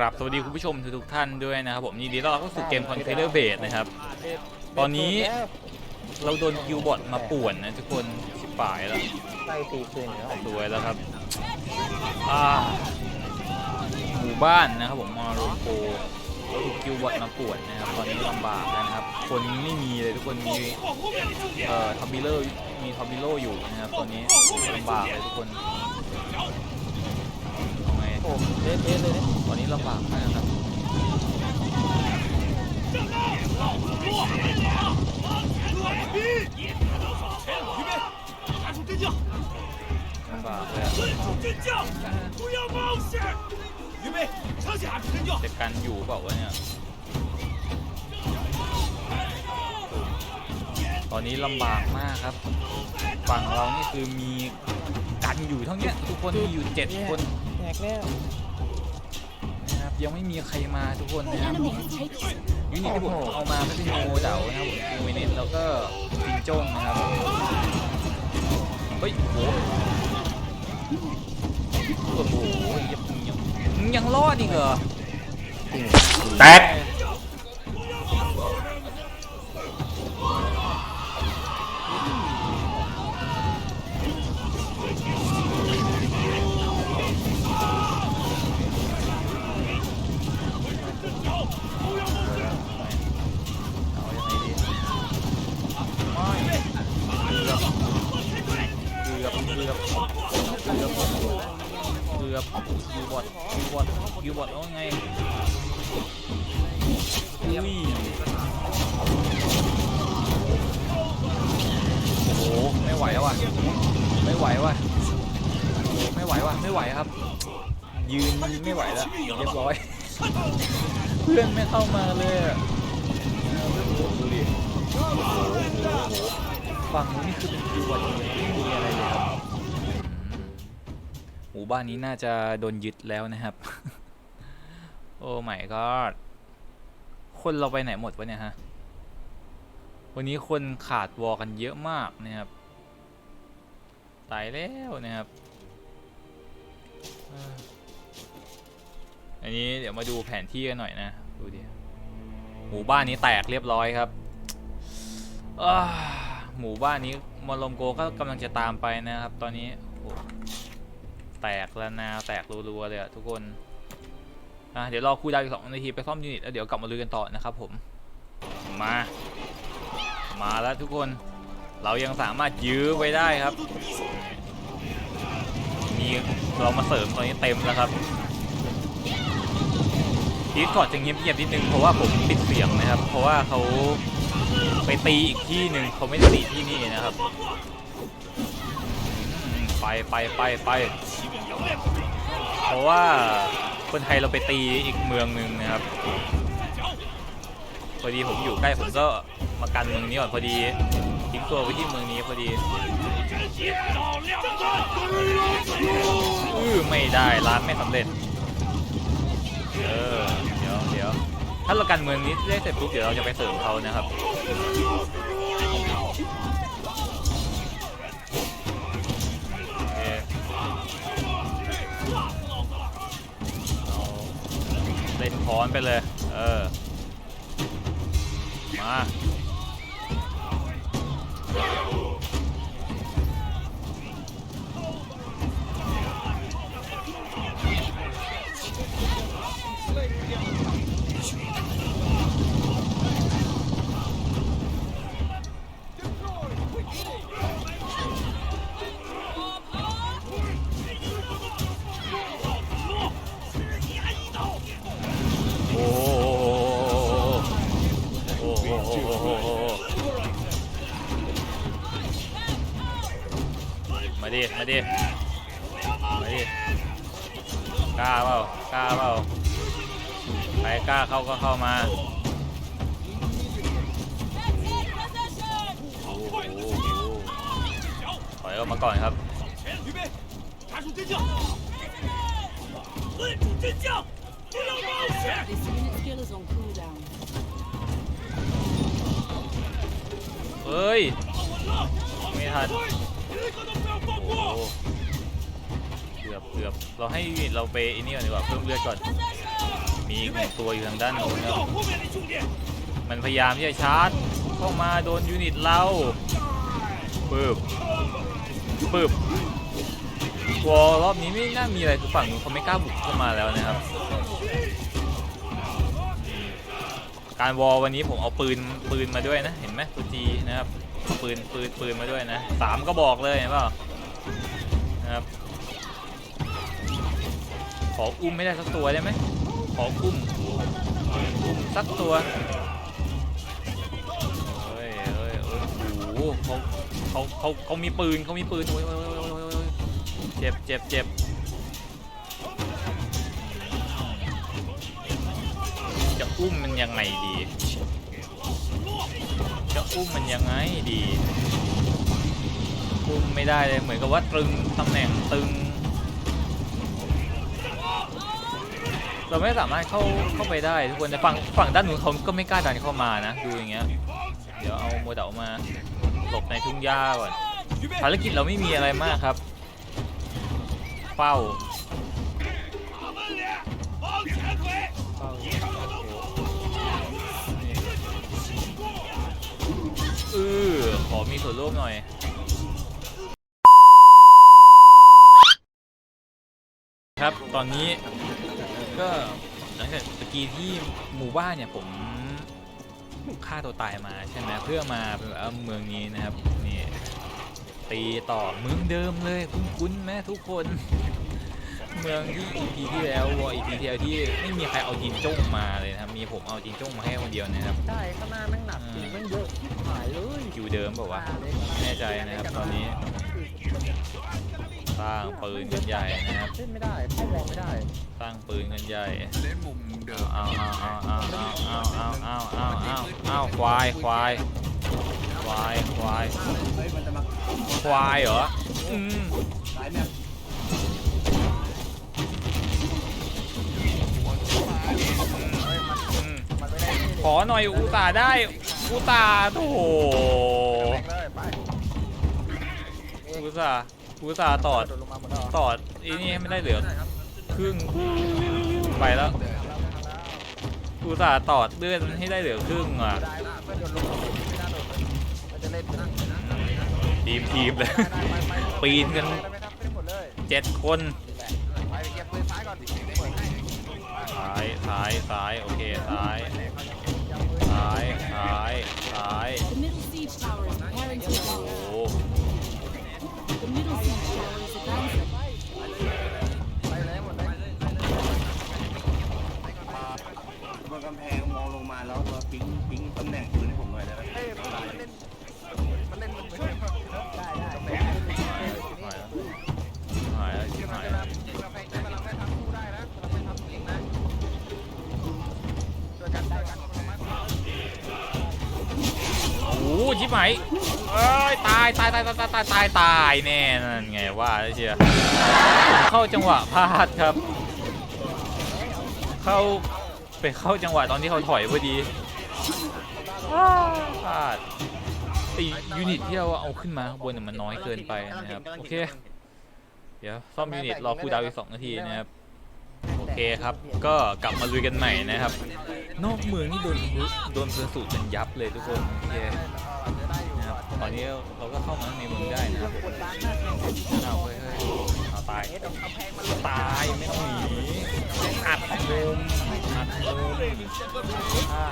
ครับสวัสดีคุณผู้ชมทุกๆท่านด้วยนะครับผมยินดีต้อนรับเข้าสู่เกม Conqueror Base นะครับ ตอนนี้เราโดนคิวบอทมาป่วนนะทุกคนชิบปายแล้วไล่ตีคืนแล้วสวยแล้วครับอ่าหมู่บ้านนะครับผมมาโรโกเราถูกคิวบอทมาป่วนนะครับ ตอนนี้ลำบากนะครับ คนไม่มีเลยทุกคนมีเอ่อทอมบิเลอร์มีทอมบิโลอยู่นะครับตอนนี้ลำบากเลยทุกคนเอาไง โอ้เทสเทสเลยเนี่ยตอนนี้ลำบากมากครับลำบากเลยจะกันอยู่เปล่าวะเนี่ย ตอนนี้ลำบากมากครับ ฝั่งเรานี่คือมีกันอยู่เท่านี้ทุกคนมีอยู่เจ็ดคน กแล้วนะครับยังไม่มีใครมาทุกคน The นะครับ enemy has taken ยูนิตที่ผมเอามาก็จะมีโมเดานะครับผมคูเมเนตแล้วก็จิงโจ้งนะครับ เฮ้ยโหโอ้โหยังยังยังรอดอีกเหรอ แตก ยูบอทยูบอทยูบอทเอาไงอุ้ยโอ้โหไม่ไหวแล้วว่ะไม่ไหวว่ะโอ้โหไม่ไหวว่ะไม่ไหวครับ ยืนไม่ไหวแล้วเรียบร้อย เพื่อนไม่เข้ามาเลยอะดูดิโอ้โหฝั่งนู้นนี่คือเป็นคิวบอร์ดอย่างเดียวไม่มีอะไรเลยครับ หมู่บ้านนี้น่าจะโดนยึดแล้วนะครับ โอ้ไม่ก็คนเราไปไหนหมดวะเนี่ยฮะ วันนี้คนขาดวอกันเยอะมากนะครับ ตายแล้วนะครับ อันนี้เดี๋ยวมาดูแผนที่กันหน่อยนะ ดูดิ หมู่บ้านนี้แตกเรียบร้อยครับอ้าหมู่บ้านนี้มอลมโกก็กำลังจะตามไปนะครับ ตอนนี้โอ้ แตกแล้วนาแตกรัวๆเลยอะทุกคนอะเดี๋ยวรอคูดาวอีกสองนาทีไปซ่อมยูนิตแล้วเดี๋ยวกลับมาลุยกันต่อนะครับผม มา มาแล้วทุกคน เรายังสามารถยื้อไว้ได้ครับนี่เรามาเสริมตอนนี้เต็มแล้วครับดีสคอร์ดจะเงียบๆนิดนึงเพราะว่าผมปิดเสียงนะครับ เพราะว่าเขาไปตีอีกที่หนึ่งเขาไม่ได้ตีที่นี่นะครับ ไปไปไปไป เพราะว่าคนไทยเราไปตีอีกเมืองหนึ่งนะครับพอดีผมอยู่ใกล้ผมก็มากันเมืองนี้ก่อนพอดีทิ้งตัวไว้ที่เมืองนี้พอดีอือไม่ได้ร้านไม่สำเร็จเออเดี๋ยวเดี๋ยวถ้าเรากันเมืองนี้ได้เสร็จปุ๊บเดี๋ยวเราจะไปเสริมเขานะครับ ถอนไปเลย เออ มา ทันเกือบเกือบเราให้เราไปไอันี่ก่อนดีกว่าเพิ่มเลือดก่อน มีอีกตัวอยู่ทางด้านโน้นครับมันพยายามที่จะชาร์จเข้ามาโดนยูนิตเราปึบปึบวอลรอบนี้ไม่น่ามีอะไรคือฝั่งเขาไม่กล้าบุกเข้ามาแล้วนะครับ การวอลวันนี้ผมเอาปืนปืนมาด้วยนะ เห็นไหมตัวจีนะครับ ปืนปืนปืนมาด้วยนะสามก็บอกเลยเห็นเปล่านะครับขออุ้มไม่ได้สักตัวได้ไหมขออุ้มอุ้มสักตัวเฮ้ยเฮ้ยเฮ้ยโอ้โหเขาเขาเขาเขามีปืนเขามีปืนโอ้ยโอ้ยโอ้ยโอ้ยเจ็บเจ็บเจ็บจะอุ้มมันยังไงดี จะอุ้มมันยังไงดีอุ้มไม่ได้เลยเหมือนกับว่าตรึงตำแหน่งตึง เราไม่สามารถเข้าเข้าไปได้ทุกคนแต่ฝั่งฝั่งด้านนู้นเขาก็ไม่กล้าดันเข้ามานะดูอย่างเงี้ยเดี๋ยวเอาโมเดลมาหลบในทุ่งหญ้าก่อน，ภารกิจเราไม่มีอะไรมากครับ เฝ้า เออขอมีส่วนร่วมหน่อย ครับตอนนี้ก็หลังจากตะกี้ที่หมู่บ้านเนี่ยผมฆ่าตัวตายมาใช่ไหมเพื่อมาเป็นแบบว่าเมืองนี้นะครับนี่ตีต่อเมืองเดิมเลยคุ้นๆไหมทุกคน เมืองที่ EP ที่แล้ววอ EP ที่แล้วที่ไม่มีใครเอาจินจ้งมาเลยนะครับ มีผมเอาจินจ้งมาให้คนเดียวนะครับ ใช่ข้างหน้าแม่งหนักจริงแม่งเยอะที่หายเลยคิวเดิมเปล่าวะไม่แน่ใจนะครับตอนนี้สร้างปืนกันใหญ่นะครับ เล่นไม่ได้เข้าวอลไม่ได้สร้างปืนกันใหญ่ เล่นมุมเดิมเอาเอาเอาเอาเอาเอาเอาเอาเอาเอาเอาควายควายควายควายเฮ้ยมันจะมาควายเหรออืมสายแมป ขอหน่อยอุตาได้อุตาโอ้อุตาอุตาตอดตอดอีนี่ไม่ได้เหลือครึ่งไปแล้วอุตาตอดเลื่อนให้ได้เหลือครึ่งอะทีมทีมเลยปีนกันเจ็ดคนซ้ายซ้ายซ้ายโอเคซ้าย ซ้ายซ้ายซ้าย The middle siege tower is preparing to โอ้ fall. The middle siege tower is advancing. ไปเลยหมดเลยบนกำแพงมองลงมาแล้วมาปิ๊งปิ๊งตำแหน่งปืน หมายเอ้ยตายตายตายตายตายตายตายแน่นั่นไงว่าเชียเข้าจังหวะพลาดครับ เข้าไปเข้าจังหวะตอนที่เขาถอยพอดีพลาดไอยูนิตที่เราเอาขึ้นมาข้างบนมันน้อยเกินไปนะครับโอเคเดี๋ยวซ่อมยูนิตรอคูดาวอีกสองนาทีนะครับโอเคครับ ก็กลับมาลุยกันใหม่นะครับ นอกเมืองนี่โดนโดนเพื่อสูตรกันยับเลยทุกคนโอเค ตอนนี้เราก็เข้ามาในเมืองได้นะครับเอาเฮ้ยเฮ้ยเอาตายตายไม่ต้องหนีอัดมุมอัดมุมอ่า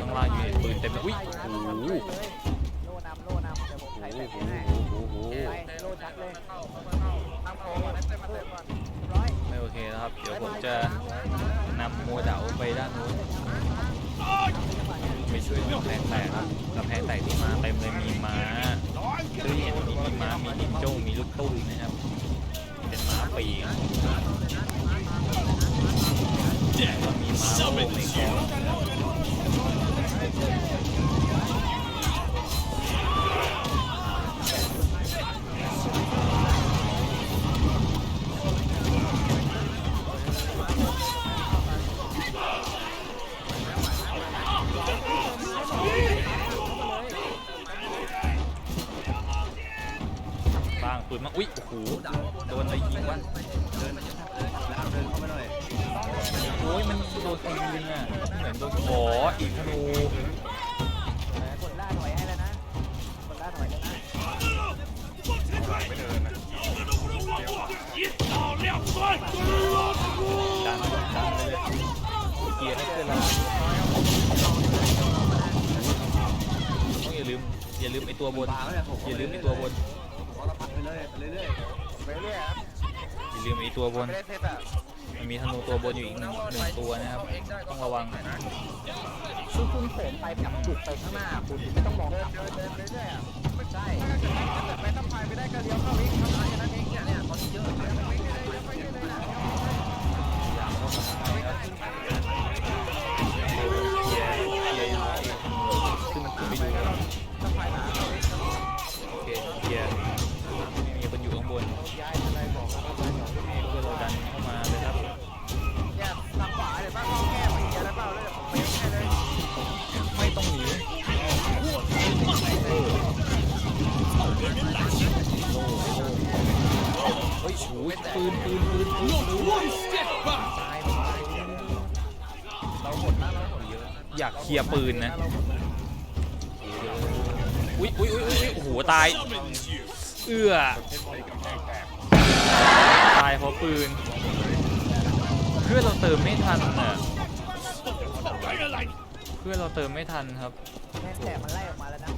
ต้องล่างยูนิตปืนเต็มเลยอุ้ยโอ้โหโล่นำโล่นำเดี๋ยวผมโอ้ใส่โหแบบให้โอ้โหไปโล่ชัดเลยทำโค้งมาเต็มมาเต็มก่อนร้อยไม่โอ เคนะครับ เดี๋ยวผมจะนำโมเดลไปด้านนู้นไปช่วยกำแพงแตกครับกำแพงแตกที่มาเต็มเลยมีม้าคือเห็นมีม้ามีนินโจ้มีลูกตุ้มนะครับ เป็นม้าปีกมีม้าโลกในกอง ลืมไอตัวบน ไม่ได้เซตอะมันมีธนูตัวบนอยู่อีกหนึ่งหนึ่งตัวนะครับ ต้องระวัง คือคุณโผล่ไปแบบจุดไปข้างหน้าคุณไม่ต้องมองเดินเดินเดินเรื่อยๆอะไม่ใช่ถ้าเกิดไม่ต้องพายไม่ได้ก็เลี้ยวเข้าอีกทำอะไรนั่นเองเนี่ยเนี่ยคนเยอะเยอะเลยไปเรื่อยๆนะอย่างเข้ามานะครับเกียร์เกียร์ยังไงขึ้นขึ้นไปดูตั้งพายหาเข้าโอเคเกียร์มีคนอยู่ข้างบน โอ้ยปืนปืนปืนปืนปืนเราหมดนะเราหมดเยอะอยากเคลียร์ปืนนะ อุ้ยอุ้ยอุ้ยอุ้ยโอ้โห ตาย เอื้อ ตายเพราะปืน เพื่อนเราเติมไม่ทันน่ะเพื่อนเราเติมไม่ทันครับ แม่แสบมันไล่ออกมาแล้วนะ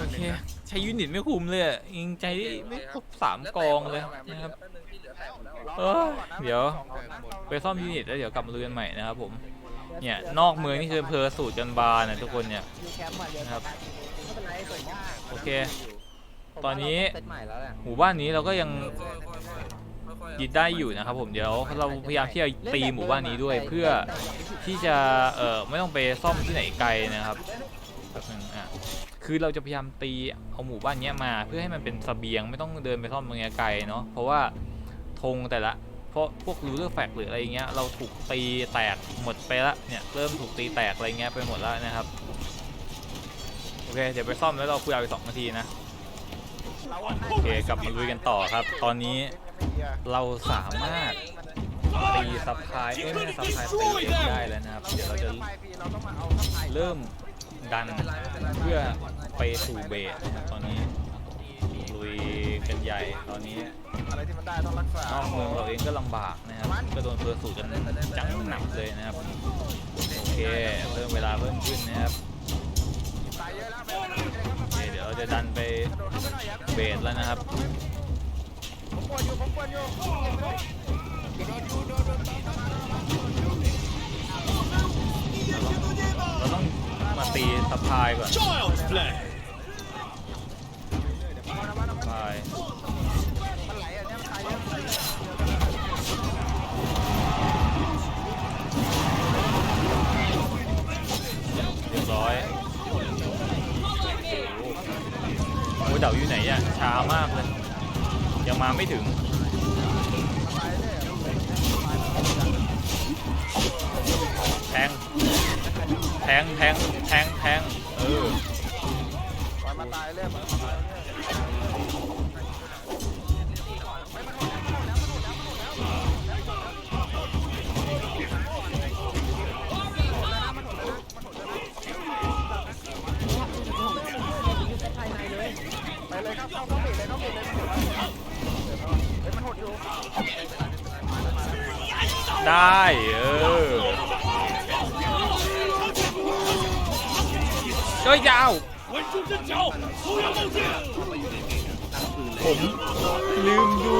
โอเค ใช้ยูนิตไม่คุ้มเลยอะยิงใจไม่ครบสามกองเลยนะครับ เออเดี๋ยว ไปซ่อมยูนิตแล้วเดี๋ยวกลับมาลุยกันใหม่นะครับผม เนี่ยนอกเมืองนี่คือเพอร์สูตรกันบาร์นะทุกคนเนี่ยยูแคมป์มาเยอะนะครับ ไม่เป็นไรสวยากโอเค ตอนนี้เซตใหม่แล้วแหละหมู่บ้านนี้เราก็ยังยึดได้อยู่นะครับผมเดี๋ยวเราพยายามที่จะตีหมู่บ้านนี้ด้วยเพื่อที่จะเออไม่ต้องไปซ่อมที่ไหนไกลนะครับ แป๊บนึงอะคือเราจะพยายามตีเอาหมู่บ้านเนี้ยมาเพื่อให้มันเป็นเสบียงไม่ต้องเดินไปซ่อมตรงเนี้ยไกลเนาะเพราะว่าธงแต่ละเพราะพวกรูเลอร์แฟกหรืออะไรเงี้ยเราถูกตีแตกหมดไปละเนี่ยเริ่มถูกตีแตกอะไรเงี้ยไปหมดแล้วนะครับโอเคเดี๋ยวไปซ่อมแล้วเราคุยเอาไปสองนาทีนะโอเคกลับมาลุยกันต่อครับ ตอนนี้เราสามารถตีซับพลายเอ้ยไม่ใช่ซับพลายตีเองได้แล้วนะครับเดี๋ยวเราจะเริ่ม ดันเพื่อไปสู่เบสนะครับตอนนี้ลุยกันใหญ่ตอนนี้อะไรที่มันได้ต้องรักษานอกเมืองเราเองก็ลำบากนะครับก็โดนเพอร์สูตรกันจังหนักเลยนะครับโอเคเพิ่มเวลาเพิ่มขึ้นนะครับตายเยอะแล้วไปโอเคเดี๋ยวเราจะดันไปกระโดดเข้าไปหน่อยครับเบสแล้วนะครับผมปวดอยู่ผมปวดอยู่เราต้อง มาตีซัพพลายก่อน Child's play. ซัพพลายมันไหลอะเนี่ยมันตายเยอะเรียบร้อยโอ้โหเดาอยู่ไหนอะช้ามากเลย ยังมาไม่ถึงแทง แทงแทงแทงแทงเออปล่อยมันตายเรื่อยมันตายเรื่อยไปเลยครับเข้าเข้าปิดเลยเข้าปิดเลยมันหดอยู่ได้ ฮ้ยยาวผมลืมดู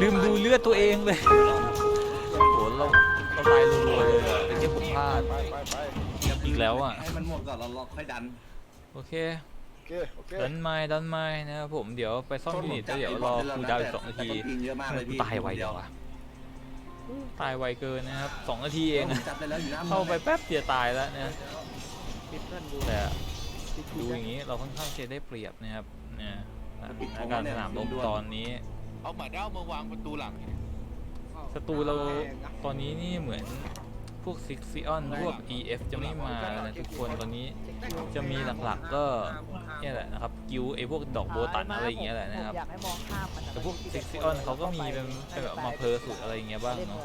ลืมดูเลือดตัวเองเลยโหเราเราตายรัวๆเลยแต่ที่ผมพลาด อีกแล้วอะให้มันหมดก่อนเราล็อกค่อยดันโอเคดันไม้ดันไม้นะครับผมเดี๋ยวไปซ่อมนิตแล้วเดี๋ยวรอคูลดาวอีกสองนาทีตายไวเดียวอะตายไวเกินนะครับสองนาทีเองเข้าไปแป๊บเดียวตายแล้วนะ ปิดเพื่อนดูแต่ดูอย่างนี้เราค่อนข้างจะได้เปรียบนะครับเนี่ยสถานการณ์สนามรบตอนนี้ เอาหมาเด้ามาวางประตูหลังศัตรูเราตอนนี้นี่เหมือนพวกซิกซิออนพวก EF จะไม่มานะทุกคนตอนนี้จะมีหลักๆก็เนี่ยแหละนะครับกิวไอพวกดอกโบตันอะไรอย่างเงี้ยแหละนะครับอยากให้มองข้ามมันแต่พวกซิกซิออนเขาก็มีเป็นแบบมาเพอร์สุดอะไรอย่างเงี้ยบ้างเนาะ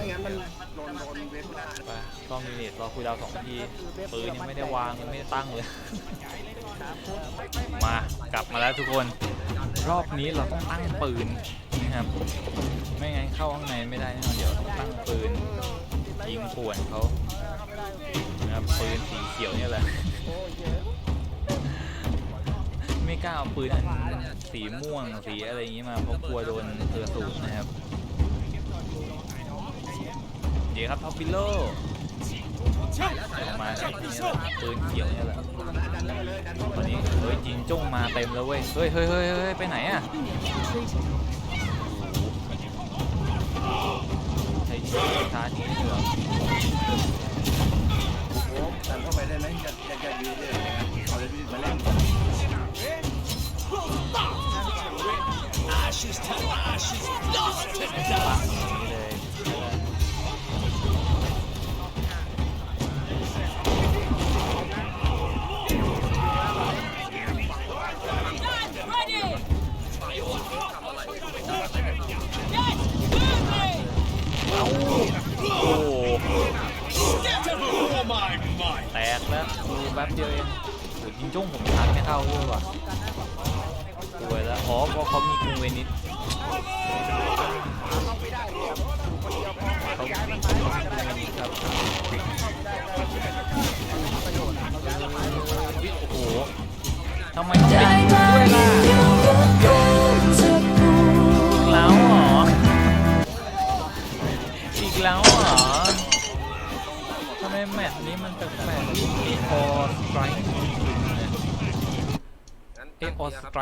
ได้ไหมเออไม่งั้นมันโดนโดนเว็บได้ไปก็มีเนตรอคุยดาวสองนาทีปืนยังไม่ได้วางยังไม่ได้ตั้งเลย มากลับมาแล้วทุกคน รอบนี้เราต้องตั้งปืนนะครับ ไม่งั้นเข้าข้างในไม่ได้แน่นอนเดี๋ยวต้องตั้งปืนยิงป่วนเขานะครับปืนสีเขียวเนี่ยแหละโอ้ยเยอะไม่กล้าเอาปืนอันสีม่วงสีอะไรอย่างงี้มาเพราะกลัวโดนเสือสูตรนะครับเดี๋ยว ครับท็อปปิโลมาจากนี่แหละปืนเขียวเนี่ยแหละดันเลยเลยดันเข้าตอนนี้เฮ้ยจิงจ้งมาเต็มแล้วเว้ยเฮ้ยเฮ้ยเฮ้ยเฮ้ยไปไหนอะใช้ยิงช้าจริงเหรอโอ้ดันเข้าไปได้ไหมจะจะจะยืดเลยนะครับเขาจะยืดมาเล่น Ashes to ashes, dust to ปัง dust. อางนี้เล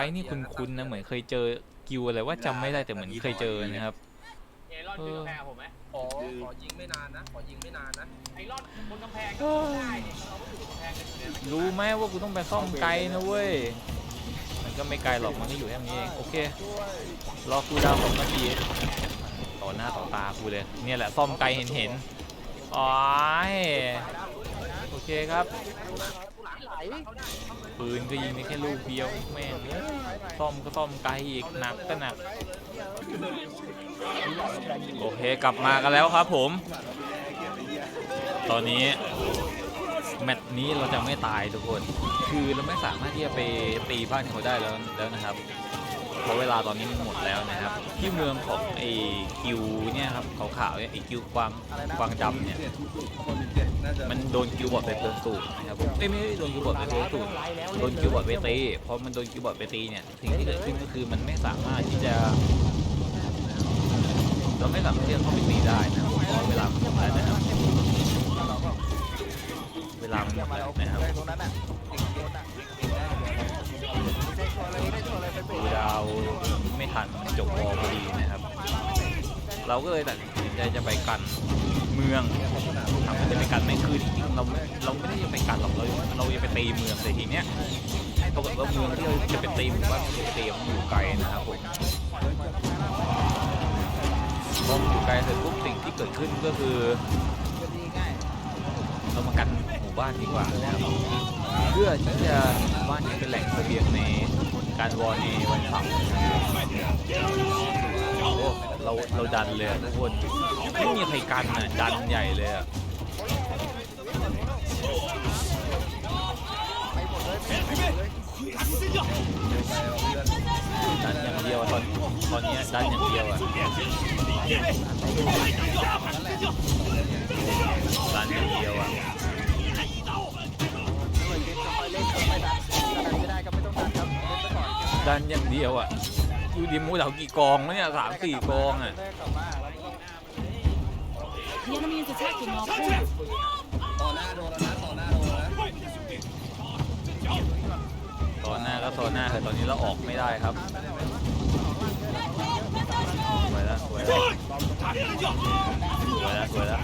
ตรค์นี่คุณคุณนะเหมือนเคยเจอกิวอะไรว่าจำไม่ได้แต่เหมือนเคยเจอนะครับ ไอรอนขึ้นกำแพงผมไหมขอขอยิงไม่นานนะ ขอยิงไม่นานนะ ไอรอนบนกำแพงก็ได้เนี่ยเราก็อยู่กำแพงกันอยู่เนี่ยรู้ไหมว่ากูต้องไปซ่อมไกลนะเว้ย มันก็ไม่ไกลหรอกมันก็อยู่แค่นี้เองโอเค รอกูดาวสองนาทีต่อหน้าต่อตากูเลย เนี่ยแหละซ่อมไกลเห็นเห็นๆอ๋อยโอเคครับ ปืนก็ยิงได้แค่ลูกเดียวแม่งเอ้ยซ่อมก็ซ่อมไกลอีกหนักก็หนัก โอเคกลับมากันแล้วครับผม ตอนนี้ แมตช์นี้เราจะไม่ตายทุกคน คือเราไม่สามารถที่จะไปตีบ้านเขาได้แล้วแล้วนะครับ เพราะเวลาตอนนี้มันหมดแล้วนะครับ ที่เมืองของไอ้กิวเนี่ยครับขาวๆเนี่ยไอ้กิวกวางกวางดำเนี่ยมันโดนคิวบอดไปเพลินสูตรนะครับเอ้ยไม่ได้โดนคิวบอดไปเพลินสูตรโดนคิวบอดไปตีพอมันโดนคิวบอดไปตีเนี่ยสิ่งที่เกิดขึ้นก็คือมันไม่สามารถที่จะเราไม่สามารถที่จะเข้าไปตีได้นะเพราะเวลาหมดแล้วนะครับเวลาหมดแล้วนะครับ ดูดาวไม่ทันจบวอลพอดีนะครับ เราก็เลยตัดสินใจจะไปกันเมืองทำจะไปกันไม่คือจริงๆเราเราไม่ได้จะไปกันหรอกเราเราจะไปตีเมืองแต่ทีเนี้ยปรากฏว่าเมืองที่เราจะไปตีหมู่บ้านที่จะไปตีมันอยู่ไกลนะครับผมพอมันอยู่ไกลเสร็จปุ๊บสิ่งที่เกิดขึ้นก็คือเรามากันหมู่บ้านดีกว่านะครับเพื่อที่จะหมู่บ้านนี้เป็นแหล่งเสบียงใน การวอลในวันเสาร์เราเราดันเลยทุกคนไม่มีใครกันอะดันใหญ่เลยอะดันอย่างเดียวตอนตอนเนี้ยดันอย่างเดียวอะดันอย่างเดียวอะ ดันอย่างเดียวอะดูดิมูเหล่ากี่กองวะเนี่ยสามสี่กองอะแรกกลับมาแล้วก็ The enemy is attacking all points. ต่อหน้าโดนแล้วนะต่อหน้าโดนแล้วนะตอนหน้าก็ตอนหน้าแต่ตอนนี้เราออกไม่ได้ครับสวยแล้วสวยแล้วสวยแล้วสวยแล้ว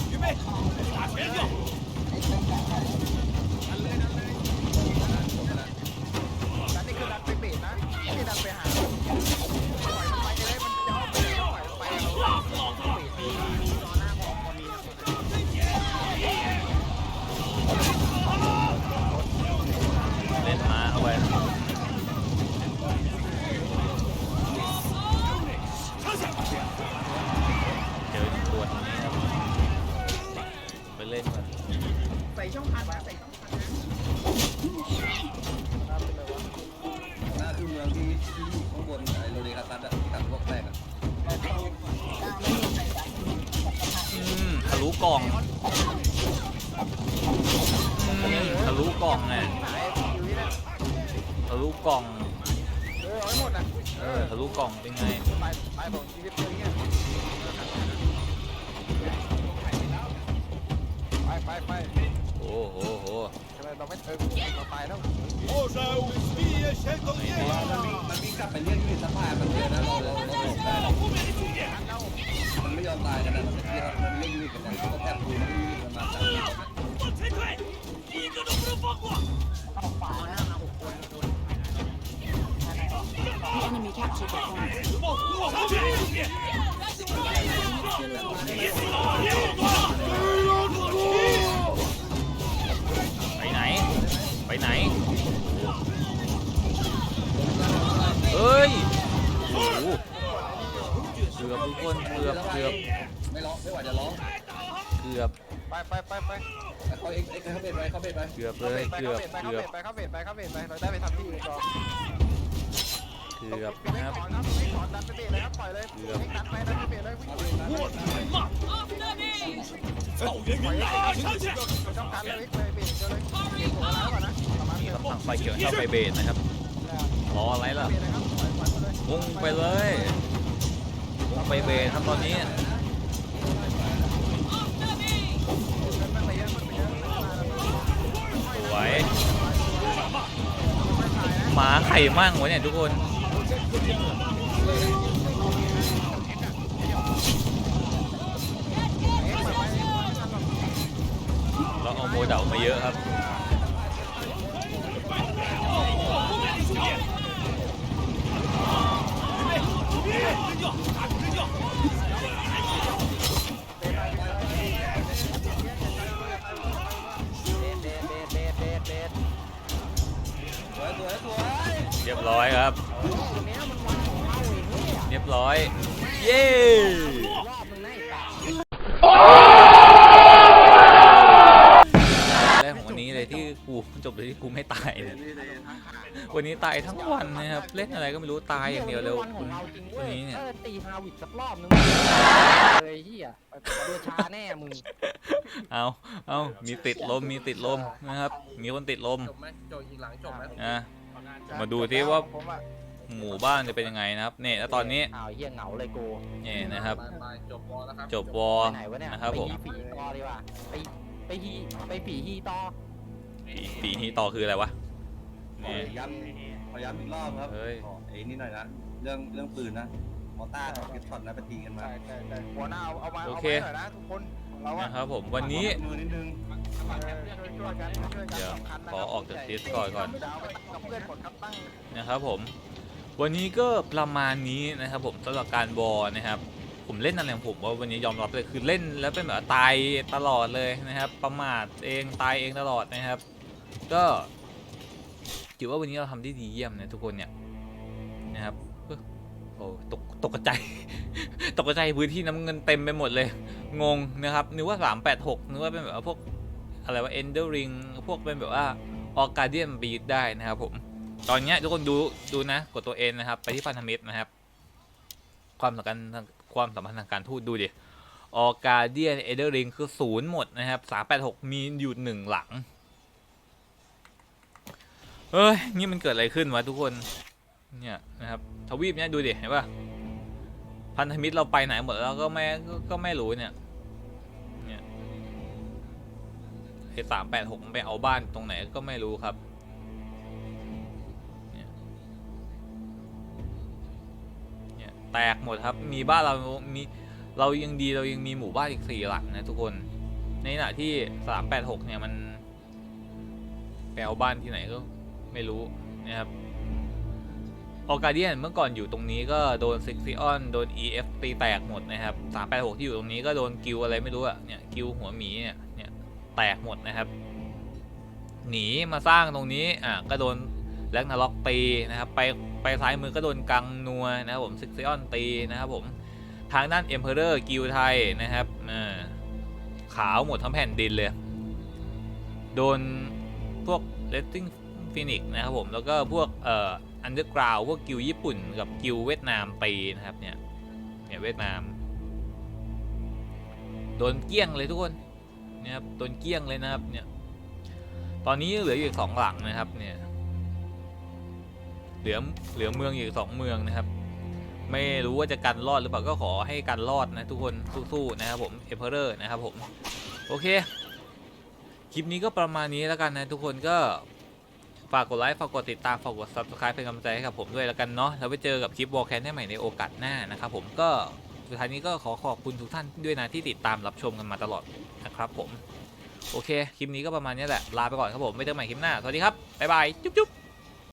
ดันนี่คือดันไปเบรนะ ที่ดันไปหาปล่อยมันไปเลยมันจะเอาไปเลยปลอยมันไปเราปีมีตอหน้าของพอมีเล่นมาเอาไว้เจอตัวนี้ครับไปเล่นมช่องพัน กล่องทะลุกล่องไงทะลุกล่อง เออเอาให้หมดอะเออทะลุกล่องเป็นไง ไปไปบอกชีวิตตัวเนี้ยไปไปไปโอ้โหโอ้โหทำไมเราไม่เติมเราไปแล้ว Może uzbije się do nieba! มันมีกลับไปเรื่องที่สภาพมันเยอะนะเราเราเรา Dokumentuję! เรา มันไม่ยอมตายกันนะมันเรียกมันเรียกยูนิตกันนะก็แทบดูมันยูนิตมันมาจากที่ 往前退，一个都不能放过。 The enemy captured the point. 上去，终点， Unit killers were 别死了， ไปไปไปเขาเอ็เขาเบรดไปเขาเบรดไปเกือบเลรยไปเกือบเรกไปเกืขาอเบรบไปเขาเบรกไปเขาเบรกไปเราได้ไปทำที่อื่นต่อเกือบนะครับไม่ถอดันไปเบรกครับปล่อยเลยเกือบ ดันไปนไเบรกเลยวิ่งไปวิ่งไป Off the knees! ต้ารเลยเลยเบรกเดี๋ยวเลยเบรกหัวแล้อนไะปริ่มตั้งไฟเขียวเข้าไปเบรดนะครับรออะไรล่ะมุ่งไปเลยมุ่งไปเบรครับตอนนี้ สวยหมาไข่มั่งวะเนี่ยทุกคนเราเอาโมเดลมาเยอะครับ รียบร้อยครับ เรียบร้อย เย้แรกของวันนี้เลยที่กูจบเลยที่กูไม่ตายเนี่ยวันนี้ตายทั้งวันนะครับ เล่นอะไรก็ไม่รู้ตายอย่างเดียวเลยวันของเราจริงเว้วันยนี้เนี่ย เออตีฮาวิดสักรอบนึงเลยเฮียเดือชาแน่มึงเอาเอามีติดลม มีติดลมนะครับ มีคนติดลมจบไหมจบยิงหลังจบไหมอะ มาดูที่ว่าหมู่บ้านจะเป็นยังไงนะครับเนี่ยแล้วตอนนี้อ้าวเฮียเหงาเลยกูเนี่ยนะครับจบวอลแล้วครับจบวอ ไปไหนวะเนี่ยนะครับผม ไปผีต่อดีกว่าไปไปฮีไปผีฮีต่อปีปีนี้ต่อคืออะไรวะขอเนี่ย ย้ำขอย้ำอีกรอบครับเฮ้ย ขอไอ้นี่หน่อยนะ เรื่องเรื่องปืนนะมอต้ากับเก็ตช็อตนะไปตีกันมาใช่ใช่ใช่หัวหน้าเอาเอามาโอเอาเคมาหน่อยนะทุกคนของ เราอะนะครับผมวันนี้มือนิดนึงเออช่วยกันช่วยกันเดี๋ยวสำคัญนะขอออกจาก Discord ก่อนจะเอาไปกับเพื่อนกดครับตั้งนะครับผมวันนี้ก็ประมาณนี้นะครับผมสำหรับการบอลนะครับ ผมเล่นอะไรของผมว่าวันนี้ยอมรับเลยคือเล่นแล้วเป็นแบบตายตลอดเลยนะครับ ประมาทเองตายเองตลอดนะครับ ก็ถือว่าวันนี้เราทำได้ดีเยี่ยมนะทุกคนเนี่ยนะครับเอ้อโอ้ตกตกใจ ตกใจพื้นที่น้ำเงินเต็มไปหมดเลย งงนะครับนึกว่า 386นึกว่าเป็นแบบว่าพวกอะไรว่า Ender Ring พวกเป็นแบบว่าออการเดียนบีดได้นะครับผม ตอนเนี้ยทุกคนดูดูนะ กดตัวเอ็นนะครับ ไปที่พันธมิตรนะครับ ความสำคัญทางความสัมพันธ์ทางการทูตดูดิออการเดียนเอเดอร์ริงคือศูนย์หมดนะครับ386มีอยู่หนึ่งหลังเฮ้ย นี่มันเกิดอะไรขึ้นวะทุกคน เนี่ยนะครับ ทวีปเนี้ยดูดิเห็นปะพันธมิตรเราไปไหนหมดแล้วก็ไม่ก็ไม่รู้เนี่ย ไอ้สามแปดหกไปเอาบ้านตรงไหนก็ไม่รู้ครับเนี่ยแตกหมดครับมีบ้านเรามีเรายังดีเรายังมีหมู่บ้านอีกสี่หลังนะทุกคน ในขณะที่สามแปดหกเนี่ยมันไปเอาบ้านที่ไหนก็ไม่รู้นะครับออกาเดียนเมื่อก่อนอยู่ตรงนี้ก็โดนซิกซิออนโดน EF ตีแตกหมดนะครับ 386 ที่อยู่ตรงนี้ก็โดนกิวอะไรไม่รู้อะเนี่ยกิวหัวหมีเนี่ยเนี่ย แตกหมดนะครับ หนีมาสร้างตรงนี้อะก็โดนแลกนาล็อกตีนะครับ ไปไปซ้ายมือก็โดนกังนัวนะครับผมซิกซิออนตีนะครับผมทางด้านเอ็มเพอเรอร์กิวไทยนะครับอ่าขาวหมดทั้งแผ่นดินเลย โดนพวกเลตติ้งฟินิกนะครับผม แล้วก็พวกเอ่ออันเดอร์กราวพวกกิวญี่ปุ่นกับกิวเวียดนามตีนะครับเนี่ยเนี่ยเวียดนาม โดนเกี้ยงเลยทุกคน นี่ยครับโดนเกี้ยงเลยนะครับเนี่ยตอนนี้เหลืออยู่อีกสองหลังนะครับเนี่ยเหลือเหลือเมืองอยู่อีกสองเมืองนะครับ ไม่รู้ว่าจะกันรอดหรือเปล่าก็ขอให้กันรอดนะทุกคนสู้ๆนะครับผมเอเพอร์นะครับผมโอเคคลิปนี้ก็ประมาณนี้แล้วกันนะทุกคนก็ฝากกดไลค์ฝากกดติดตามฝากกด subscribe เป็นกำลังใจให้กับผมด้วยแล้วกันเนาะแล้วไปเจอกับคลิปวอลแคนได้ใหม่ในโอกาสหน้านะครับผมก็ สุดท้ายนี้ก็ขอขอบคุณทุกท่านด้วยนะที่ติดตามรับชมกันมาตลอดนะครับผม โอเค คลิปนี้ก็ประมาณนี้แหละ ลาไปก่อนครับผม ไม่เจอกันใหม่คลิปหน้า สวัสดีครับ บ๊ายบาย จุ๊บจุ๊บ